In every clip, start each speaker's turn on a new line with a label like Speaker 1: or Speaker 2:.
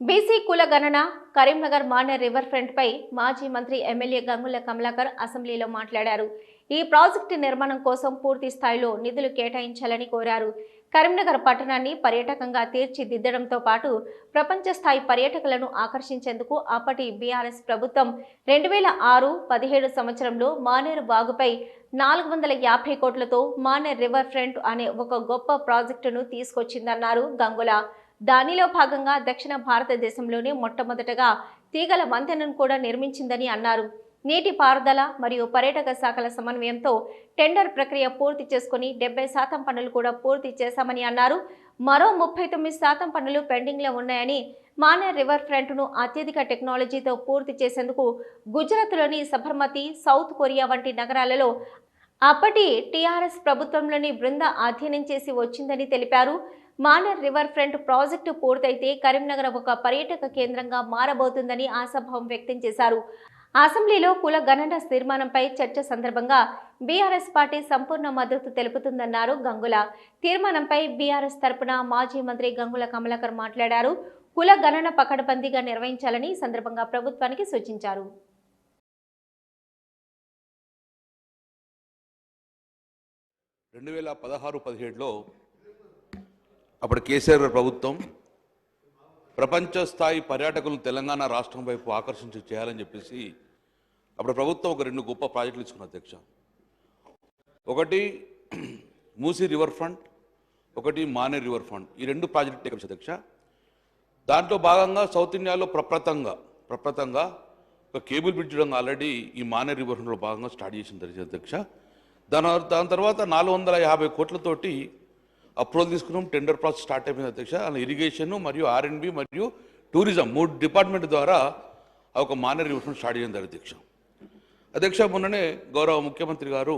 Speaker 1: BC కుల గణన Karimnagar Maner river front పై మాజీ మంత్రి ఎమ్మెల్యే గంగుల కమలాకర్ అసెంబ్లీలో మాట్లాడారు. ఈ ప్రాజెక్టు నిర్మాణం కోసం పూర్తి స్థాయిలో నిధులు కేటాయించాలని కోరారు. కరీంనగర్ పట్టణాన్ని పర్యాటకంగా తీర్చిదిద్దడంతో పాటు ప్రపంచ స్థాయి పర్యాటకులను ఆకర్షించేందుకు అప్పటి బీఆర్ఎస్ ప్రభుత్వం రెండు వేల ఆరు పదిహేడు సంవత్సరంలో మానేరు బాగుపై నాలుగు వందల యాభై కోట్లతో మానేర్ రివర్ ఫ్రంట్ అనే ఒక గొప్ప ప్రాజెక్టును తీసుకొచ్చిందన్నారు గంగుల. దానిలో భాగంగా దక్షిణ భారతదేశంలోనే మొట్టమొదటగా తీగల వంతెనను కూడా నిర్మించిందని అన్నారు. నీటి పారుదల మరియు పర్యాటక శాఖల సమన్వయంతో టెండర్ ప్రక్రియ పూర్తి చేసుకుని డెబ్బై శాతం పనులు కూడా పూర్తి చేశామని అన్నారు. మరో ముప్పై తొమ్మిది శాతం పనులు పెండింగ్లో ఉన్నాయని మానేర్ రివర్ ఫ్రంట్ను అత్యధిక టెక్నాలజీతో పూర్తి చేసేందుకు గుజరాత్లోని సబర్మతి సౌత్ కొరియా వంటి నగరాలలో అప్పటి టీఆర్ఎస్ ప్రభుత్వంలోని బృంద అధ్యయనం చేసి వచ్చిందని తెలిపారు. మానర్ రివర్ ఫ్రంట్ ప్రాజెక్టు పూర్తయితే కరీంనగర్ ఒక పర్యాటక కేంద్రంగా మారబోతుందని ఆశాభావం వ్యక్తం చేశారు. అసెంబ్లీలో కుల గణన తీర్మానంపై చర్చ సందర్భంగా బీఆర్ఎస్ పార్టీ సంపూర్ణ మద్దతు తెలుపుతుందన్నారు గంగుల. తీర్మానంపై బీఆర్ఎస్ తరపున మాజీ మంత్రి గంగుల కమలాకర్ మాట్లాడారు. కుల గణన పకడ్బందీగా నిర్వహించాలని సందర్భంగా ప్రభుత్వానికి సూచించారు.
Speaker 2: రెండు వేల పదహారు పదిహేడులో అప్పుడు కేసీఆర్ ప్రభుత్వం ప్రపంచ స్థాయి పర్యాటకులను తెలంగాణ రాష్ట్రం వైపు ఆకర్షించి చేయాలని చెప్పేసి అప్పుడు ప్రభుత్వం ఒక రెండు గొప్ప ప్రాజెక్టులు ఇచ్చుకున్న అధ్యక్ష. ఒకటి మూసీ రివర్ ఫ్రంట్ ఒకటి మానే రివర్ ఫ్రంట్. ఈ రెండు ప్రాజెక్టు టేకప్స్ అధ్యక్ష. దాంట్లో భాగంగా సౌత్ ఇండియాలో ప్రప్రతంగా ప్రప్రతంగా ఒక కేబుల్ బ్రిడ్జ్ ఆల్రెడీ ఈ మానే రివర్ ఫ్రంట్లో భాగంగా స్టార్ట్ చేసిన జరిగింది అధ్యక్ష. దాని దాని తర్వాత నాలుగు వందల యాభై కోట్లతోటి అప్రూవల్ తీసుకున్నాం టెండర్ ప్రాసెస్ స్టార్ట్ అయిపోయింది అధ్యక్ష. ఇరిగేషన్ మరియు ఆర్ఎండ్బి మరియు టూరిజం మూడు డిపార్ట్మెంట్ ద్వారా ఒక మానర్ రివర్ ఫ్రంట్ స్టార్ట్ చేయండి అధ్యక్ష. అధ్యక్ష మొన్ననే గౌరవ ముఖ్యమంత్రి గారు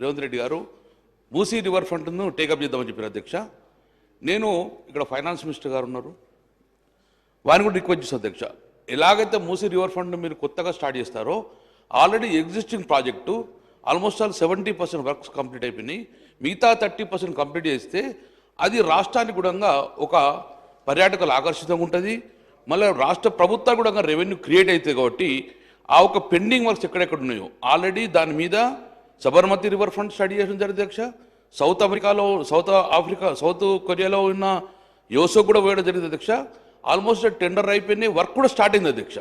Speaker 2: రేవంత్ రెడ్డి గారు మూసీ రివర్ ఫ్రంట్ను టేకప్ చేద్దామని చెప్పారు అధ్యక్ష. నేను ఇక్కడ ఫైనాన్స్ మినిస్టర్ గారు ఉన్నారు. వారిని కూడా రిక్వెస్ట్ చేస్తాను అధ్యక్ష. ఎలాగైతే మూసీ రివర్ ఫ్రంట్ మీరు కొత్తగా స్టార్ట్ చేస్తారో already existing project almost all seventy percent works complete అయిపోయినాయి. మిగతా థర్టీ పర్సెంట్ కంప్లీట్ చేస్తే అది రాష్ట్రానికి కూడా ఒక పర్యాటకులు ఆకర్షితంగా ఉంటుంది. మళ్ళీ రాష్ట్ర ప్రభుత్వాలు కూడా రెవెన్యూ క్రియేట్ అవుతుంది కాబట్టి ఆ ఒక పెండింగ్ వర్క్స్ ఎక్కడెక్కడ ఉన్నాయో. ఆల్రెడీ దాని మీద సబర్మతి రివర్ ఫ్రంట్ స్టడీ చేసిన జరిగింది అధ్యక్ష. సౌత్ అమెరికాలో సౌత్ ఆఫ్రికా సౌత్ కొరియాలో ఉన్న యోసో కూడా వేయడం జరిగింది అధ్యక్ష. ఆల్మోస్ట్ టెండర్ అయిపోయినాయి వర్క్ కూడా స్టార్ట్ అయింది అధ్యక్ష.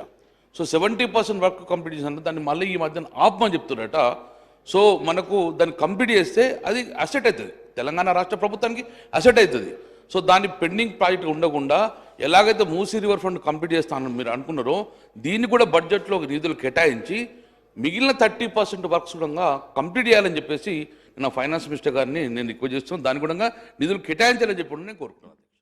Speaker 2: So seventy percent work complete చేసిన దాన్ని మళ్ళీ ఈ మధ్యన ఆపమని చెప్తున్నారట సో మనకు దాన్ని కంప్లీట్ చేస్తే అది అసెట్ అవుతుంది. తెలంగాణ రాష్ట్ర ప్రభుత్వానికి అసెట్ అవుతుంది. సో దాని పెండింగ్ ప్రాజెక్ట్ ఉండకుండా ఎలాగైతే మూసీ రివర్ ఫండ్ కంప్లీట్ చేస్తానని మీరు అనుకున్నారో దీన్ని కూడా బడ్జెట్లో నిధులు కేటాయించి మిగిలిన థర్టీ పర్సెంట్ వర్క్స్ కూడా కంప్లీట్ చేయాలని చెప్పేసి నా ఫైనాన్స్ మినిస్టర్ గారిని నేను రిక్వెస్ట్ చేస్తున్నాను. దాని కూడా నిధులు కేటాయించాలని చెప్పి నేను కోరుకున్నాను